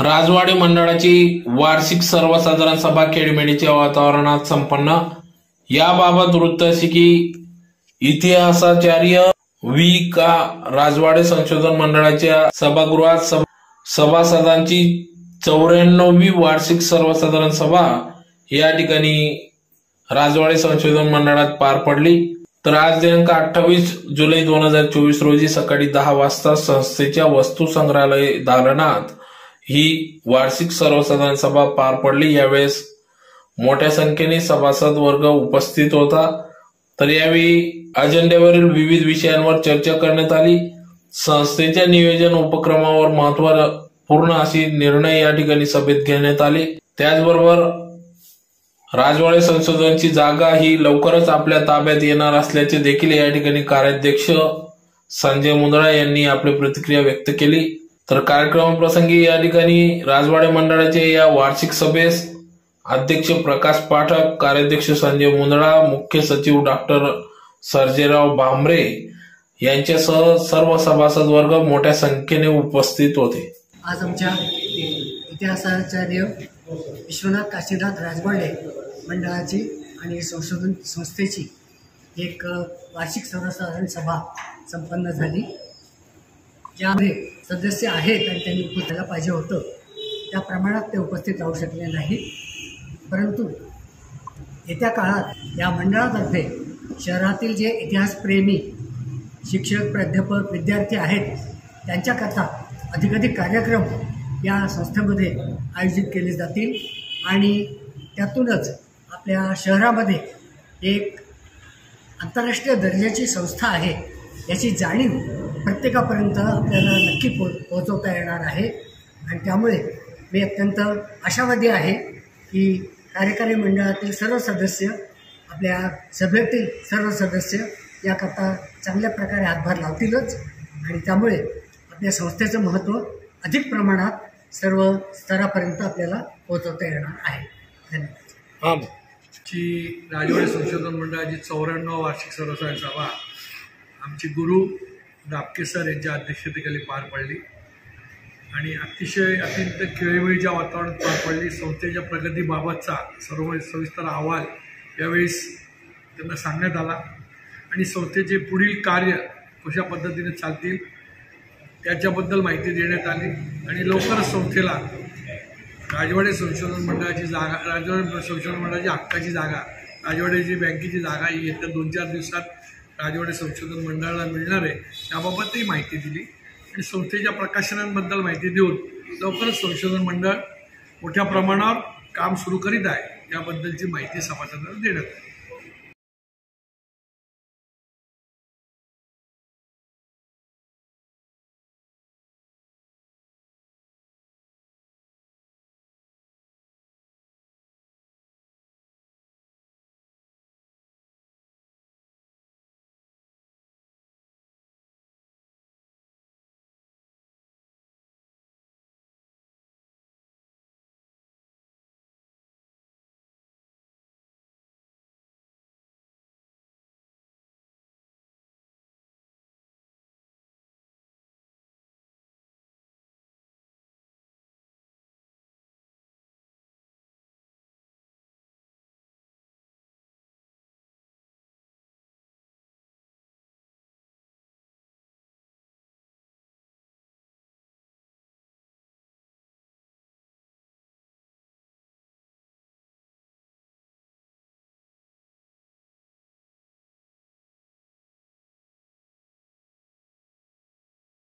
राजवाडे मंडळाची वार्षिक सर्वसाधारण सभा खेडमेडीच्या वातावरणात संपन्न. याबाबत वृत्त असे की इतिहासाचार्य व्ही. का. राजवाडे संशोधन मंडळाच्या सभागृहात सभासदांची चौऱ्याण्णवी वार्षिक सर्वसाधारण सभा या ठिकाणी राजवाडे संशोधन मंडळात पार पडली. तर आज दिनांक अठ्ठावीस जुलै दोन हजार चोवीस रोजी सकाळी दहा वाजता संस्थेच्या वस्तू संग्रहालय दालनात ही वार्षिक सर्वसाधारण सभा पार पडली. यावेळेस मोठ्या संख्येने सभासद वर्ग उपस्थित होता. तर यावेळी अजेंड्यावरील विविध विषयांवर चर्चा करण्यात आली. संस्थेच्या नियोजन उपक्रमावर महत्त्वपूर्ण अशी निर्णय या ठिकाणी सभेत घेण्यात आले. त्याचबरोबर राजवाडे संशोधनाची जागा ही लवकरच आपल्या ताब्यात येणार असल्याचे देखील या ठिकाणी कार्याध्यक्ष संजय मुंदळा यांनी आपली प्रतिक्रिया व्यक्त केली. तर कार्यक्रमाप्रसंगी या ठिकाणी राजवाडे मंडळाचे या वार्षिक सभेस अध्यक्ष प्रकाश पाठक कार्याध्यक्ष संजय मुंदळा मुख्य सचिव डॉक्टर सर्जेराव भांबरे यांच्यासह सर्व सभासद वर्ग मोठ्या संख्येने उपस्थित होते. आज आमच्या इतिहासाचार्य विश्वनाथ काशीनाथ राजवाडे मंडळाची आणि संशोधन संस्थेची एक वार्षिक सर्वसाधारण सभा संपन्न झाली. ज्यामध्ये सदस्य आहेत आणि त्यांनी उपस्थित पाहिजे होतं त्या प्रमाणात ते उपस्थित राहू शकले नाही. परंतु येत्या काळात या मंडळातर्फे शहरातील जे इतिहासप्रेमी शिक्षक प्राध्यापक विद्यार्थी आहेत त्यांच्याकरता अधिकाधिक कार्यक्रम या संस्थेमध्ये आयोजित केले जातील आणि त्यातूनच आपल्या शहरामध्ये एक आंतरराष्ट्रीय दर्जाची संस्था आहे याची जाणीव प्रत्येकापर्यंत आपल्याला नक्की पो पोहोचवता येणार आहे. आणि त्यामुळे मी अत्यंत आशावादी आहे की कार्यकारी मंडळातील सर्व सदस्य आपल्या सभेतील सर्व सदस्य याकरता चांगल्या प्रकारे हातभार लावतीलच. आणि त्यामुळे आपल्या संस्थेचं महत्त्व अधिक प्रमाणात सर्व स्तरापर्यंत आपल्याला पोहोचवता येणार आहे. धन्यवाद. आमची राजवाडे संशोधन मंडळाची चौऱ्याण्णव वार्षिक सर्वसाधारण सभा आमचे गुरु दापके सर यांच्या अध्यक्षतेखाली पार पडली. आणि अतिशय अत्यंत खेळीवेळीच्या वातावरणात पार पडली. संस्थेच्या प्रगतीबाबतचा सर्व सविस्तर अहवाल यावेळेस त्यांना सांगण्यात आला. आणि संस्थेचे पुढील कार्य कशा पद्धतीने चालतील त्याच्याबद्दल माहिती देण्यात आली. आणि लवकरच संस्थेला राजवाडे संशोधन मंडळाची जागा राजवाडे संशोधन मंडळाची हक्काची जागा राजवाड्याची बँकेची जागा ही येत्या दोन चार दिवसात राजवाडे संशोधन मंडळाला मिळणार आहे त्याबाबतही माहिती दिली. आणि संस्थेच्या प्रकाशनांबद्दल माहिती देऊन लवकरच संशोधन मंडळ मोठ्या प्रमाणावर काम सुरू करीत आहे याबद्दलची माहिती सभासदांना देण्यात आली.